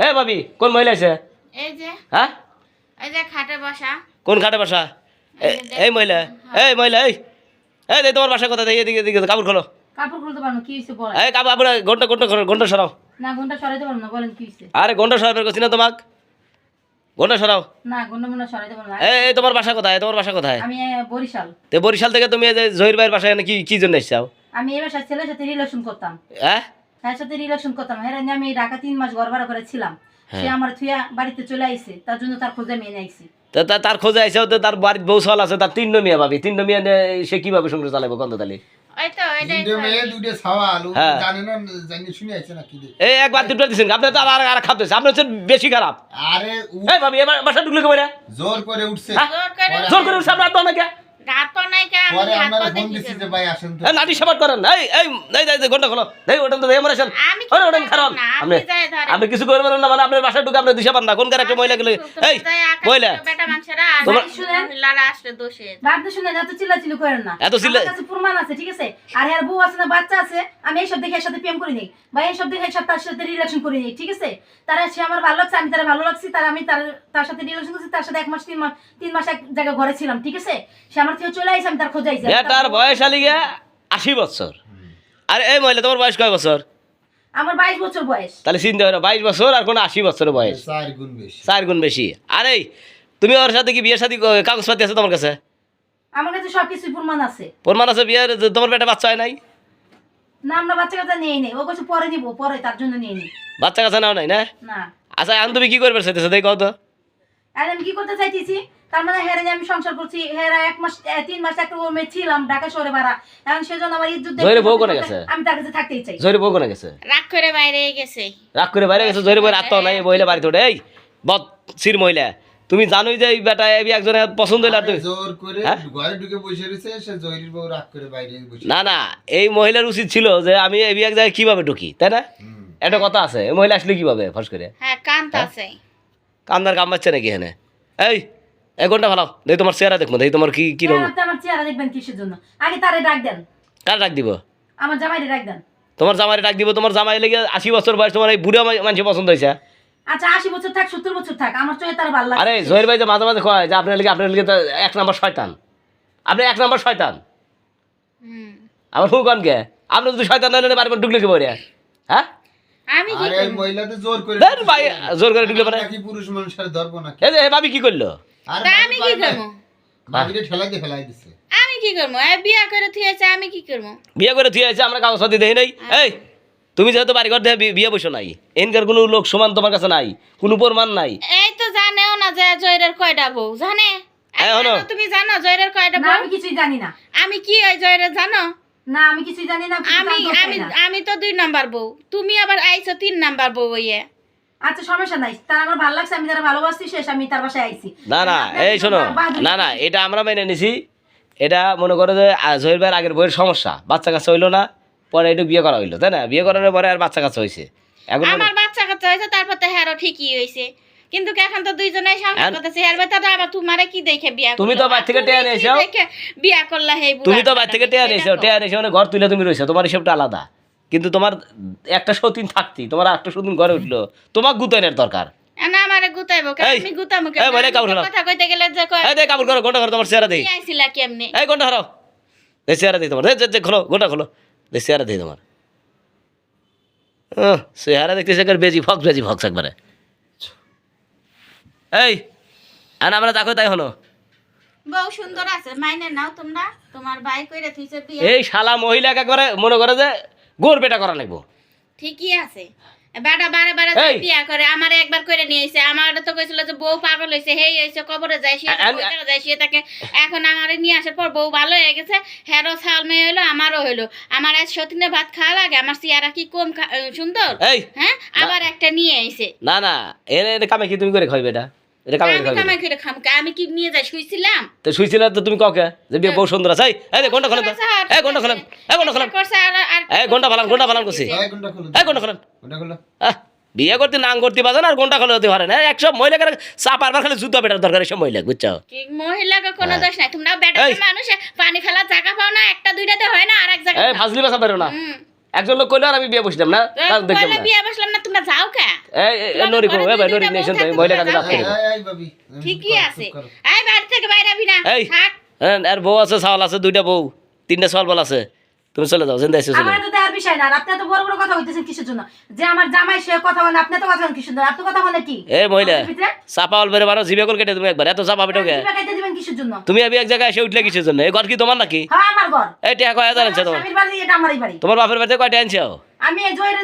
হে ভাবি কোন মহিলা আছে এই যে। হ্যাঁ? এই যে খাটে বসা। কোন এই মহিলা এই মহিলা এই। এই তোমার বাসা কথা এদিকে এদিকে কাপড় খোলো। কাপড় খুলতে পারব কি হয়েছে বলেন এই কাপড় আপনার ঘণ্টা ঘণ্টা ঘণ্টা সরাও। না ঘণ্টা সরাইতে পারব না বলেন কি হয়েছে আরে ঘণ্টা সরাবের করছি না তোমাক? ঘণ্টা সরাও। না ঘণ্টা মন্ডা সরাইতে পারব না। এই এই তোমার বাসা কোথায় তোমার বাসা কোথায় আমি বরিশাল। তো বরিশাল থেকে তুমি এই যে জহির ভাইয়ের বাসায় এনে কি কি জন্য এসছাও আমি এবার সাথে ছেলের সাথে রিলেশন করতাম। হ্যাঁ? তার সাথে রিলেশন করতাম। হ্যাঁ আমি ঢাকা তিন মাস ঘর ভাড়া করে ছিলাম সে হ্যাঁ। আমার থুয়া বাড়িতে চলে আইছে তার জন্য তার খোঁজে মেয়ে আইছি। তা তার খোঁজে আইসাও তো তার বাড়ির বউ সাল আছে তার তিন মিয়া ভাবি। তিন মিয়া সে কীভাবে সংসার চালাবো কন্ত তালি ওই তো এটাই তিনটে মেয়ে দুটো ছাওয়া আলু। জানে না জানি শুনে আছে নাকি রে। এই একবার দুটো দিচ্ছেন আপনি তো আর আর খাদ্য আপনি হচ্ছেন বেশি খারাপ। আরে ভাবি এবার বাসা ঢুকলে কেমন জোর করে উঠছে। হ্যাঁ? জোর করে নাকি রাত তো নাটি করেন। এই এই এই এই ঘণ্টা খোলো। এই ওটা তো ওরে ওটা খারাপ। আপনি কিছু করবেন না মানে আপনার বাসায় ঢুকে আপনি দিশা পান না। কোন কার একটা মহিলা গেলে এই মহিলা। এত চিল্লাচিল্লি করেন না। এত চিল্লা- প্রমাণ আছে ঠিক আছে? আর এর বউ আছে না বাচ্চা আছে আমি এইসব দেখে এর সাথে প্রেম করি নেই। বা এইসব দেখে এর সাথে তার সাথে রিলেশন করি নেই ঠিক আছে? তারা সে আমার ভালো লাগছে আমি তার ভালো লাগছি তার আমি তার তার সাথে রিলেশন করছি তার সাথে এক মাস তিন মাস তিন মাস এক জায়গায় ঘরে ছিলাম ঠিক আছে? সে আমার বেটার বয়স আলি গিয়া আশি বছর। আর এই মহিলা তোমার বয়স কয় বছর? আমার বাইশ বছর বয়স। তাহলে চিন্তা করো বাইশ বছর আর কোনো আশি বছর বয়স। চার গুণ বেশি। চার গুণ বেশি। আর এই তুমি ওর সাথে কি বিয়ের সাথে কাগজপাতি আছে তোমার কাছে? আমার কাছে সবকিছু প্রমাণ আছে। প্রমাণ আছে বিয়ের তোমার পেটে বাচ্চা হয় নাই? না আমরা বাচ্চা কাচ্চা নিয়ে নেই। ও কিছু পরে নিবো পরে তার জন্য নিয়ে নিই বাচ্চা কাছে নাও নাই না? না। আচ্ছা এখন তুমি কি করবে চাইতেছো দেখ তো। আর আমি কি করতে চাইতেছি? তার মানে হেরে আমি সংসার করছি হেরা এক মাস তিন মাস একটা ছিলাম ঢাকা শহরে ভাড়া। এখন সেজন্য আমার ইজ্জত বউ কোনে গেছে? আমি তার কাছে থাকতেই চাই। বউ কোনে গেছে? রাগ করে বাইরে গেছে। রাগ করে বাইরে গেছে? আত্মা নাই এই মহিলা বাড়িতে এই বদ সির মহিলা। তুমি জানোই যে এই বেটা এই একজনে পছন্দ হইলে তুমি জোর করে হ্যাঁ? ঘরে ঢুকে বসে রয়েছে সে জহির বউ রাগ করে বাইরে বসে না না এই মহিলার উচিত ছিল যে আমি এবি এক জায়গায় কীভাবে ঢুকি তাই না। একটা কথা আছে এই মহিলা আসলে কীভাবে? ফস করে। হ্যাঁ কান্ত আছে। কান্দার কাম পাচ্ছে নাকি এখানে? এই এক ঘণ্টা ভালো দেখি তোমার চেহারা দেখব দেখি তোমার কি কি রকম আমার চেহারা দেখবেন কিসের জন্য? আগে তারে ডাক দেন। কার ডাক দিব? আমার জামাইরে ডাক দেন। তোমার জামাই ডাক দিব তোমার জামাই লেগে আশি বছর বয়স তোমার এই বুড়া মানুষ পছন্দ হয়েছে। আচ্ছা আশি বছর থাক সত্তর বছর থাক আমার চোখে তার ভালো আরে জহির ভাই যে মাঝে মাঝে কয় যে আপনার লিগে আপনার লিগে তো এক নম্বর শয়তান। আপনি এক নম্বর শয়তান। হুম। আমার ফু কন কে? আপনি যদি শয়তান না বারবার ঢুকলে কি বলে হ্যাঁ? আমি কি আরে মহিলাতে জোর করে ধের ভাই, জোর করে ঢুকলে পারে নাকি পুরুষ মানুষের ধরবো নাকি? এই যে ভাবি কি করল? আর আমি কি করব? ভাবিরে ঠেলাই দিয়ে ফেলাই দিছে। আমি কি করব? এই বিয়া করে থুয়েছে আমি কি করব? বিয়ে করে থুয়ে আছে আমরা কাগজপাতি দেই নাই। এই তুমি যেহেতু বাড়ি ঘর দিয়ে বিয়ে বসো নাই এনকার কোনো লোক সমান তোমার কাছে নাই কোনো প্রমাণ নাই। এই তো জানেও না যে জয়ের কয়টা বউ জানে? তুমি জানো জয়ের কয়টা বউ? আমি কিছুই জানি না। আমি কি ওই জয়ের জানো? না আমি কিছুই জানি না আমি আমি আমি তো দুই নাম্বার বউ। তুমি আবার আইছো তিন নাম্বার বউ ইয়ে আচ্ছা সমস্যা নাই। তার আমার ভালো লাগছে আমি তারা ভালোবাসছি শেষ আমি তার বাসায় আইছি। না না এই শোনো না না এটা আমরা মেনে নিছি। এটা মনে করো যে আ, জহির ভাইয়ের আগের বইয়ের সমস্যা। বাচ্চা কাচ্চা হইল না পরে একটু বিয়ে করা হইল তাই না? বিয়ে করার পরে আর বাচ্চা কাচ্চা হয়েছে এখন আমার বাচ্চা কাচ্চা হয়েছে তারপর তো হ্যারো ঠিকই হয়েছে কিন্তু এখন তো দুইজনেই সংসার করতেছে? হের বেটা আবার তোমারে কি দেখে বিয়া তুমি তো বাড়ি থেকে আর টেয়া তুমি কি এসো। দেখে বিয়া করলা হে তুমি তো বাড়ি থেকে টেয়া নিয়েছো। টেয়া নিয়েছো মানে ঘর তুলে তুমি রয়েছো। তোমার হিসেবটা আলাদা। কিন্তু তোমার একটা সতীন থাকতি। তোমার একটা সতীন ঘরে উঠল। তোমার গুতাইনের দরকার। না আমারে গুতাইবো? আমি গুতামো কেন? এই, বলে কাপড় কথা কইতে গেলে যে কয় এই দে কাপড় করো ঘণ্টা করো তোমার চেহারা দেই। আইছিলা কেমনে? এই হারাও দে চেহারা দিই তোমার। দে, দে, দে, খোলো ঘণ্টা খোলো। দে চেহারা দিই তোমার। আহ, চেহারা দেখতেছে একবার বেজি ফক বেজি ফক্স একবারে। এই আর আমরা দেখো তাই হলো। বউ সুন্দর আছে মাইনে নাও তোমরা। তোমার ভাই কইরে থইছে বিয়া। এই শালা মহিলাকে একবারে মনে করে যে গোর বেটা করা লাগবো। ঠিকই আছে। বেটা বারে বারে এই। বিয়া করে আমারে একবার করে নিয়ে আইছে। আমার তো কইছিল যে বউ পাগল হইছে হেই হইছে কবরে যায় সে আ- আমি- যায় সে তাকে এখন আমারে নিয়ে আসার পর বউ ভালো হয়ে গেছে হেরো ছাল মেয়ে হইল আমারও হইল। আমার আজ সতীনে ভাত খাওয়া লাগে আমার চেহারা কি কম খা- আহ, সুন্দর? এই হ্যাঁ? আবার একটা নিয়ে আইছে। না না এনে কামে কি তুমি করে খাইবে এটা? এটা কামে আমি খাইবে কামাই করে খাম। আমি কি নিয়ে যাই? শুইছিলাম? তো শুইছিল তো তুমি ককে যে বিয়ে বউ সুন্দর আছে। এই, এই ঘণ্টা খোলেন এই ঘণ্টা খোলেন। এই ঘণ্টা খোলেন। করছে আর- আর- এই ঘণ্টা ফালান ঘণ্টা ফালান করছি। ছয় ঘণ্টা খুলো এই ঘণ্টা খোলেন। ঘণ্টা খুলো আহ, বিয়ে করতে নাং করতে পারেন আর ঘণ্টা খোলা হতে পারে না। একশো মহিলাকে চাপার খালি জুতা বেটার দরকার এসব মহিলা বুঝছ? মহিলাকে কোনো হ্যাঁ। দোষ নাই। তোমরা বেটা এই। পানি ফেলার জায়গা পাও না একটা দুইটাতে হয় না আর এক জায়গায় এই ফাজলি বাসা বেরো না। একজন লোক কইলো আর আমি বিয়ে বসলাম না। বিয়ে বসলাম না তোমরা যাও কে? এই নরি কো এ ভাই নরি নেছেন তো মহিলা বাবি, ঠিকই আছে। এই বাড়ি থেকে বাইরে আবি না। থাক। হ্যাঁ আর বউ আছে আছে দুইটা বউ তিনটা বল আছে। তুমি চলে যাও জিন্দা এসে চলে আমার তো দেওয়ার বিষয় না আপনি তো বড় বড় কথা হইতেছেন কিসের জন্য? যে আমার জামাই সে কথা বলেন আপনি তো কথা বলেন কিসের জন্য? আপনি কথা বলেন কি? এ মহিলা চাপা অল বেড়ে মারো জিবে কল কেটে তুমি একবার এত চাপা দিবেন কিসের জন্য? তুমি আমি এক জায়গায় এসে উঠলে কিসের জন্য? এই ঘর কি তোমার নাকি? হ্যাঁ আমার ঘর। এই টাকা কয় হাজার আনছে আমার তোমার স্বামীর বাড়ি এটা আমারই বাড়ি। তোমার বাপের বাড়িতে কয়টা আনছে আমি এই জয়ের